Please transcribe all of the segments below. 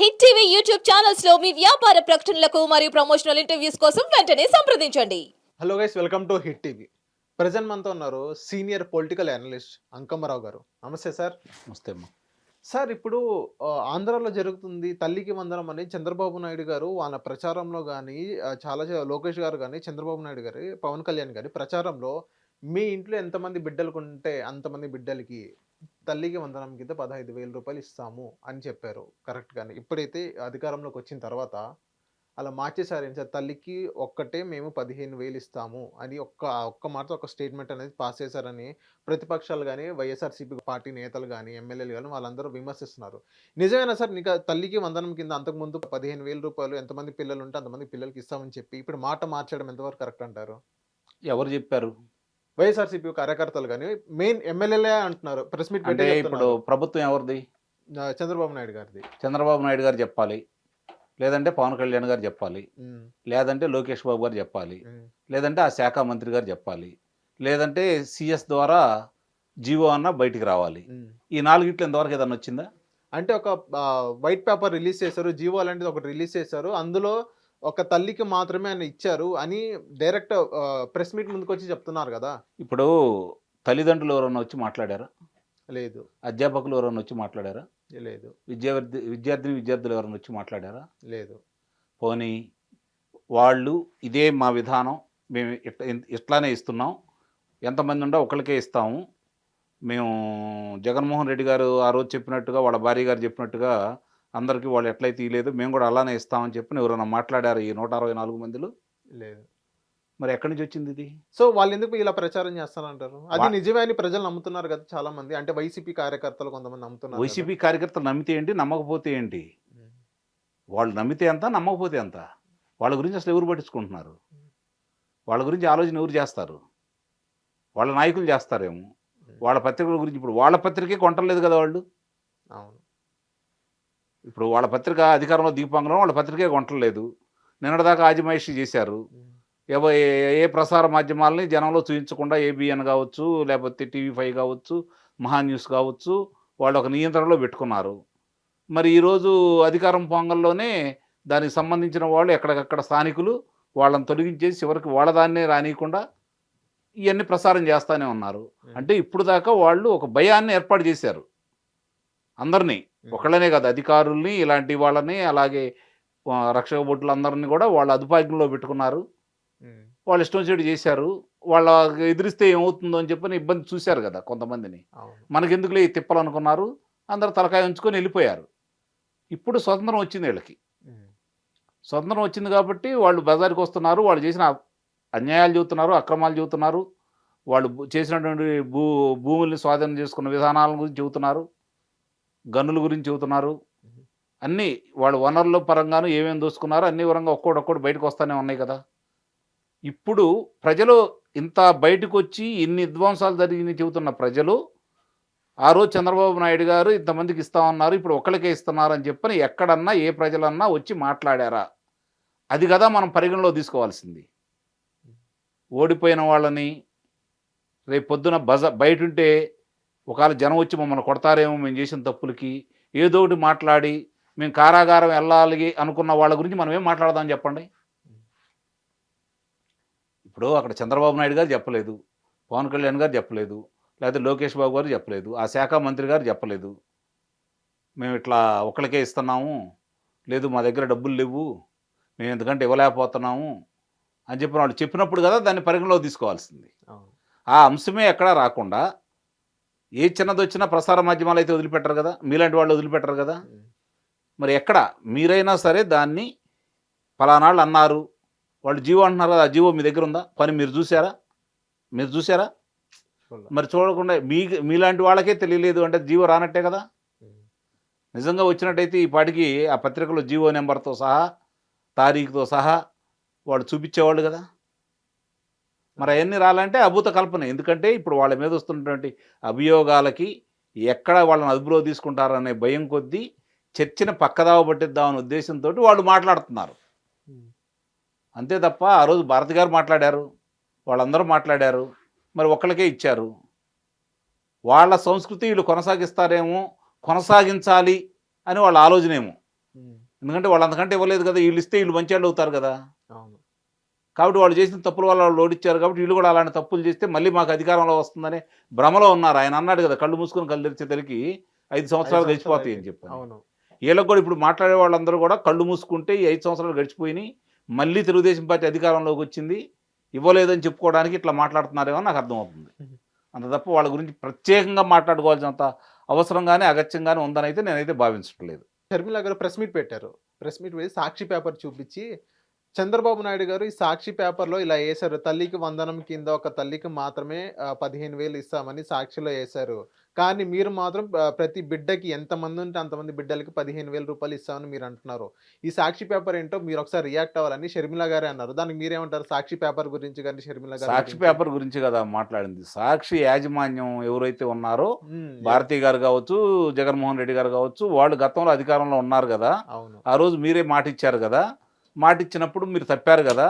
Hit TV YouTube ఛానల్స్లో మీ వ్యాపార ప్రకటనలకు మరియు ప్రమోషనల్ ఇంటర్వ్యూస్ కోసం వెంటనే సంప్రదించండి. Hello guys welcome to hit TV. Present మనతో ఉన్నారు సీనియర్ పొలిటికల్ అనలిస్ట్ అంకమ్మరావు గారు. నమస్తే సార్. నమస్తే అమ్మా. సార్ ఇప్పుడు ఆంధ్రాలో జరుగుతుంది తల్లికి వందనం అని చంద్రబాబు నాయుడు గారు వాళ్ళ ప్రచారంలో కానీ చాలా లోకేష్ గారు కానీ చంద్రబాబు నాయుడు గారి పవన్ కళ్యాణ్ గారి ప్రచారంలో మీ ఇంట్లో ఎంతమంది బిడ్డలకు ఉంటే అంతమంది బిడ్డలకి తల్లికి వందనం కింద పదహైదు వేల రూపాయలు ఇస్తాము అని చెప్పారు. కరెక్ట్గానే ఇప్పుడైతే అధికారంలోకి వచ్చిన తర్వాత అలా మార్చేశారు ఏం సార్? తల్లికి ఒక్కటే మేము పదిహేను వేలు ఇస్తాము అని ఒక్క ఒక్క మాట ఒక స్టేట్మెంట్ అనేది పాస్ చేశారని ప్రతిపక్షాలు కానీ వైఎస్ఆర్సీపీ పార్టీ నేతలు కానీ ఎమ్మెల్యేలు కానీ వాళ్ళందరూ విమర్శిస్తున్నారు. నిజమేనా సార్? నీకు తల్లికి వందనం కింద అంతకుముందు పదిహేను వేల రూపాయలు ఎంతమంది పిల్లలు ఉంటే అంతమంది పిల్లలకి ఇస్తామని చెప్పి ఇప్పుడు మాట మార్చడం ఎంతవరకు కరెక్ట్ అంటారు? ఎవరు చెప్పారు? వైఎస్ఆర్సీపీ కార్యకర్తలు కానీ మెయిన్ ఎమ్మెల్యేలే అంటున్నారు. ప్రెస్ మీట్ అంటే పెట్టి ఇప్పుడు ప్రభుత్వం ఎవరిది? చంద్రబాబు నాయుడు గారిది. చంద్రబాబు నాయుడు గారు చెప్పాలి. లేదంటే పవన్ కళ్యాణ్ గారు చెప్పాలి. లేదంటే లోకేష్ బాబు గారు చెప్పాలి. లేదంటే ఆ శాఖ మంత్రి గారు చెప్పాలి. లేదంటే సిఎస్ ద్వారా జీవో అన్న బయటికి రావాలి. ఈ నాలుగిట్లో ఎంతవరకు ఏదన్నా వచ్చిందా? అంటే ఒక వైట్ పేపర్ రిలీజ్ చేశారు. జీవో అలాంటిది ఒకటి రిలీజ్ చేశారు. అందులో ఒక తల్లికి మాత్రమే ఆయన ఇచ్చారు అని డైరెక్ట్ ప్రెస్ మీట్ ముందుకు వచ్చి చెప్తున్నారు కదా. ఇప్పుడు తల్లిదండ్రులు ఎవరన్నా వచ్చి మాట్లాడారా? లేదు. అధ్యాపకులు ఎవరన్నా వచ్చి మాట్లాడారా? లేదు. విద్యార్థి విద్యార్థిని విద్యార్థులు ఎవరన్నా వచ్చి మాట్లాడారా? లేదు. పోనీ వాళ్ళు ఇదే మా విధానం మేము ఇట్లా ఇట్లానే ఇస్తున్నాం ఎంతమంది ఉందో ఒకరికే ఇస్తాము మేము జగన్మోహన్ రెడ్డి గారు ఆ రోజు చెప్పినట్టుగా వాళ్ళ భార్య గారు చెప్పినట్టుగా అందరికీ వాళ్ళు ఎట్లయితే ఇలేదు మేము కూడా అలానే ఇస్తామని చెప్పి ఎవరైనా మాట్లాడారు ఈ నూట అరవై నాలుగు మందిలో? లేదు. మరి ఎక్కడి నుంచి వచ్చింది ఇది? సో వాళ్ళు ఎందుకు ఇలా ప్రచారం చేస్తారంటారు? అది నిజమే అని ప్రజలు నమ్ముతున్నారు కదా చాలా మంది అంటే వైసీపీ కార్యకర్తలు కొంతమంది నమ్ముతున్నారు. వైసీపీ కార్యకర్తలు నమ్మితే ఏంటి నమ్మకపోతే ఏంటి? వాళ్ళు నమ్మితే ఎంత నమ్మకపోతే ఎంత? వాళ్ళ గురించి అసలు ఎవరు పట్టించుకుంటున్నారు? వాళ్ళ గురించి ఆలోచన ఎవరు చేస్తారు? వాళ్ళ నాయకులు చేస్తారేమో? వాళ్ళ పత్రికల గురించి ఇప్పుడు వాళ్ళ పత్రికే కొంటలేదు కదా వాళ్ళు? అవును. ఇప్పుడు వాళ్ళ పత్రిక అధికారంలో దీపాంగంలో వాళ్ళ పత్రికే కొంటలేదు నిన్నటిదాకా ఆజిమాయిషి చేశారు. ఎవ ఏ- ఏ ప్రసార మాధ్యమాలని జనంలో చూపించకుండా ఏబిఎన్ కావచ్చు లేకపోతే టీవీ ఫైవ్ కావచ్చు మహా న్యూస్ కావచ్చు వాళ్ళు ఒక నియంత్రణలో పెట్టుకున్నారు. మరి ఈరోజు అధికారం పొంగల్లోనే దానికి సంబంధించిన వాళ్ళు ఎక్కడికక్కడ స్థానికులు వాళ్ళని తొలగించేసి చివరికి వాళ్ళ దాన్నే రానియకుండా ఇవన్నీ ప్రసారం చేస్తూనే ఉన్నారు. ఉమ్, అంటే ఇప్పుడు దాకా వాళ్ళు ఒక భయాన్ని ఏర్పాటు చేశారు. అందరినీ. ఒకళ్ళనే కాదు అధికారుల్ని ఇలాంటి వాళ్ళని అలాగే రక్షక భటులందరినీ కూడా వాళ్ళ అదుపాజ్ఞలో పెట్టుకున్నారు. వాళ్ళు ఇష్టం వచ్చేట్టు చేశారు. వాళ్ళ ఎదిరిస్తే ఏమవుతుందో అని చెప్పని ఇబ్బంది చూశారు కదా కొంతమందిని. మనకెందుకులే తిప్పలు అనుకున్నారు అందరు తలకాయ ఉంచుకొని వెళ్ళిపోయారు. ఇప్పుడు స్వతంత్రం వచ్చింది వీళ్ళకి. స్వతంత్రం వచ్చింది కాబట్టి వాళ్ళు బజార్కి వస్తున్నారు. వాళ్ళు చేసిన అన్యాయాలు చెబుతున్నారు అక్రమాలు చెబుతున్నారు. వాళ్ళు చేసినటువంటి భూ భూముల్ని స్వాధీనం చేసుకున్న విధానాల గురించి చెబుతున్నారు. గనుల గురించి చెబుతున్నారు. అన్నీ వాళ్ళు వనరుల పరంగాను ఏమేమి దోసుకున్నారో అన్ని విధంగా ఒక్కోడొక్కడు బయటకు వస్తూనే ఉన్నాయి కదా. ఇప్పుడు ప్రజలు ఇంత బయటకు వచ్చి ఇన్ని విధ్వంసాలు జరిగి చెబుతున్న ప్రజలు ఆ రోజు చంద్రబాబు నాయుడు గారు ఇంతమందికి ఇస్తామన్నారు ఇప్పుడు ఒక్కరికే ఇస్తున్నారు అని చెప్పని ఎక్కడన్నా ఏ ప్రజలన్నా వచ్చి మాట్లాడారా? అది కదా మనం పరిగణలో తీసుకోవాల్సింది. ఓడిపోయిన వాళ్ళని రేపు పొద్దున బజ బయట ఉంటే ఒకవేళ జనం వచ్చి మమ్మల్ని కొడతారేమో మేము చేసిన తప్పులకి ఏదో ఒకటి మాట్లాడి మేము కారాగారం వెళ్ళాలి అనుకున్న వాళ్ళ గురించి మనం ఏం మాట్లాడదాం చెప్పండి? ఇప్పుడు అక్కడ చంద్రబాబు నాయుడు గారు చెప్పలేదు పవన్ కళ్యాణ్ గారు చెప్పలేదు లేకపోతే లోకేష్ బాబు గారు చెప్పలేదు ఆ శాఖ మంత్రి గారు చెప్పలేదు. మేము ఇట్లా ఒకరికే ఇస్తున్నాము లేదు మా దగ్గర డబ్బులు లేవు మేము ఎందుకంటే ఇవ్వలేకపోతున్నాము అని చెప్పిన వాళ్ళు చెప్పినప్పుడు కదా దాన్ని పరిగణలో తీసుకోవాల్సింది. ఆ అంశమే ఎక్కడా రాకుండా ఏ చిన్నది వచ్చినా ప్రసార మాధ్యమాలు అయితే వదిలిపెట్టరు కదా? మీలాంటి వాళ్ళు వదిలిపెట్టరు కదా? మరి ఎక్కడ? మీరైనా సరే దాన్ని ఫలానాళ్ళు అన్నారు. వాళ్ళు జీవో అంటున్నారు కదా ఆ జీవో మీ దగ్గర ఉందా? పని మీరు చూసారా మీరు చూసారా. మరి చూడకుండా మీ మీలాంటి వాళ్ళకే తెలియలేదు అంటే జీవో రానట్టే కదా? నిజంగా వచ్చినట్టయితే ఈ పాటికి ఆ పత్రికలో జీవో నెంబర్తో సహా తారీఖుతో సహా వాళ్ళు చూపించేవాళ్ళు కదా? మరి అవన్నీ రాలంటే అభూత కల్పన. ఎందుకంటే ఇప్పుడు వాళ్ళ మీద వస్తున్నటువంటి అభియోగాలకి ఎక్కడ వాళ్ళని అదుపులో తీసుకుంటారనే భయం కొద్దీ చర్చని పక్కదావ పట్టిద్దామనే ఉద్దేశంతో వాళ్ళు మాట్లాడుతున్నారు. అంతే తప్ప ఆ రోజు భారతి గారు మాట్లాడారు వాళ్ళందరూ మాట్లాడారు మరి ఒక్కళ్ళకే ఇచ్చారు. వాళ్ళ సంస్కృతి వీళ్ళు కొనసాగిస్తారేమో కొనసాగించాలి అని వాళ్ళ ఆలోచనేమో. ఎందుకంటే వాళ్ళు అంతకంటే ఇవ్వలేదు కదా వీళ్ళు ఇస్తే వీళ్ళు మంచి వాళ్ళు అవుతారు కదా. కాబట్టి వాళ్ళు చేసిన తప్పుల వల్ల వాళ్ళు ఓడిచ్చారు కాబట్టి వీళ్ళు కూడా అలాంటి తప్పులు చేస్తే మళ్ళీ మాకు అధికారంలో వస్తుందని భ్రమలో ఉన్నారు. ఆయన అన్నాడు కదా కళ్ళు మూసుకొని కళ్ళు తెరిచే తలకి ఐదు సంవత్సరాలు గడిచిపోతాయి అని చెప్పాను. అవును. వీళ్ళకి కూడా ఇప్పుడు మాట్లాడే వాళ్ళందరూ కూడా కళ్ళు మూసుకుంటే ఈ ఐదు సంవత్సరాలు గడిచిపోయినాయి. మళ్ళీ తెలుగుదేశం పార్టీ అధికారంలోకి వచ్చింది. ఇవ్వలేదని చెప్పుకోవడానికి ఇట్లా మాట్లాడుతున్నారేమో నాకు అర్థమవుతుంది. అంత తప్ప వాళ్ళ గురించి ప్రత్యేకంగా మాట్లాడుకోవాల్సినంత అవసరంగానే అగత్యంగానే ఉందని అయితే నేనైతే భావించట్లేదు. షర్మిల గారు ప్రెస్ మీట్ పెట్టారు. ప్రెస్ మీట్ వేసి సాక్షి పేపర్ చూపించి చంద్రబాబు నాయుడు గారు ఈ సాక్షి పేపర్లో ఇలా వేశారు తల్లికి వందనం కింద ఒక తల్లికి మాత్రమే పదిహేను వేలు ఇస్తామని సాక్షిలో వేశారు కానీ మీరు మాత్రం ప్రతి బిడ్డకి ఎంతమంది ఉంటే అంతమంది బిడ్డలకి పదిహేను వేల రూపాయలు ఇస్తామని మీరు అంటున్నారు. ఈ సాక్షి పేపర్ ఏంటో మీరు ఒకసారి రియాక్ట్ అవ్వాలని షర్మిల గారే అన్నారు. దానికి మీరేమంటారు? సాక్షి పేపర్ గురించి కానీ షర్మిల గారి సాక్షి? పేపర్ గురించి కదా మాట్లాడింది. సాక్షి యాజమాన్యం ఎవరైతే ఉన్నారో ఉమ్, భారతి గారు కావచ్చు జగన్మోహన్ రెడ్డి గారు కావచ్చు వాళ్ళు గతంలో అధికారంలో ఉన్నారు కదా. అవును. ఆ రోజు మీరే మాట ఇచ్చారు కదా. మాట ఇచ్చినప్పుడు మీరు తప్పారు కదా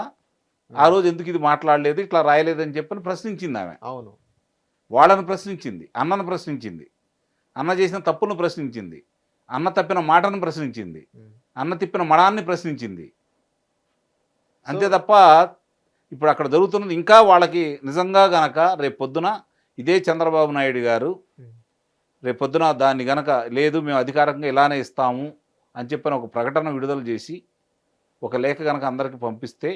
ఆ రోజు ఎందుకు ఇది మాట్లాడలేదు ఇట్లా రాయలేదని చెప్పని ప్రశ్నించింది ఆమె అవును వాళ్ళని ప్రశ్నించింది అన్నను ప్రశ్నించింది అన్న చేసిన తప్పును ప్రశ్నించింది అన్న తప్పిన మాటను ప్రశ్నించింది. అన్న తిప్పిన మడాన్ని ప్రశ్నించింది అంతే తప్ప ఇప్పుడు అక్కడ జరుగుతున్నది ఇంకా వాళ్ళకి నిజంగా గనక రేపు పొద్దున ఇదే చంద్రబాబు నాయుడు గారు ఉమ్. రేపు పొద్దున దాన్ని గనక లేదు మేము అధికారికంగా ఇలానే ఇస్తాము అని చెప్పిన ఒక ప్రకటన విడుదల చేసి ఒక లేఖ గనక అందరికి పంపిస్తే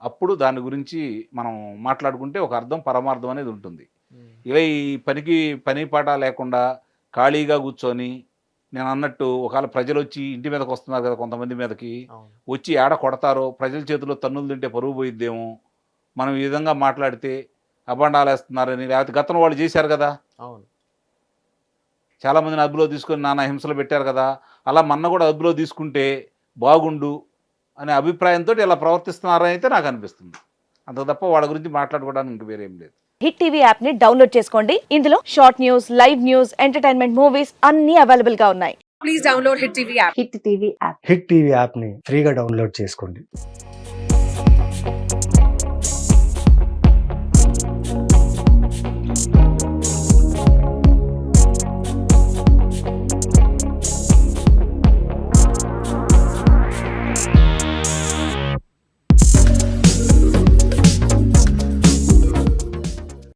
అప్పుడు దాని గురించి మనం మాట్లాడుకుంటే ఒక అర్థం పరమార్థం అనేది ఉంటుంది. ఇలా ఈ పనికి పని పాట లేకుండా ఖాళీగా కూర్చొని నేను అన్నట్టు ఒకవేళ ప్రజలు వచ్చి ఇంటి మీదకి వస్తున్నారు కదా కొంతమంది మీదకి వచ్చి ఏడ కొడతారో ప్రజల చేతిలో తన్నులు తింటే పరువు పోయిద్దేమో మనం ఈ విధంగా మాట్లాడితే అబండాలు వేస్తున్నారని లేకపోతే గతంలో వాళ్ళు చేశారు కదా. అవును. చాలామందిని అదుపులో తీసుకొని నానా హింసలు పెట్టారు కదా. అలా మన్న కూడా అదుపులో తీసుకుంటే బాగుండు అనే అభిప్రాయంతో ఇలా ప్రవర్తిస్తున్నారని అయితే నాకు అనిపిస్తుంది. అంత తప్ప వాళ్ళ గురించి మాట్లాడుకోవడానికి ఇంక వేరేం లేదు. హిట్ టీవీ యాప్ని డౌన్లోడ్ చేసుకోండి. ఇందులో short news live news entertainment movies అన్ని అవైలబుల్గా ఉన్నాయి. Please download Hit TV app. Hit TV app hit TV యాప్ని ఫ్రీగా డౌన్లోడ్ చేసుకోండి.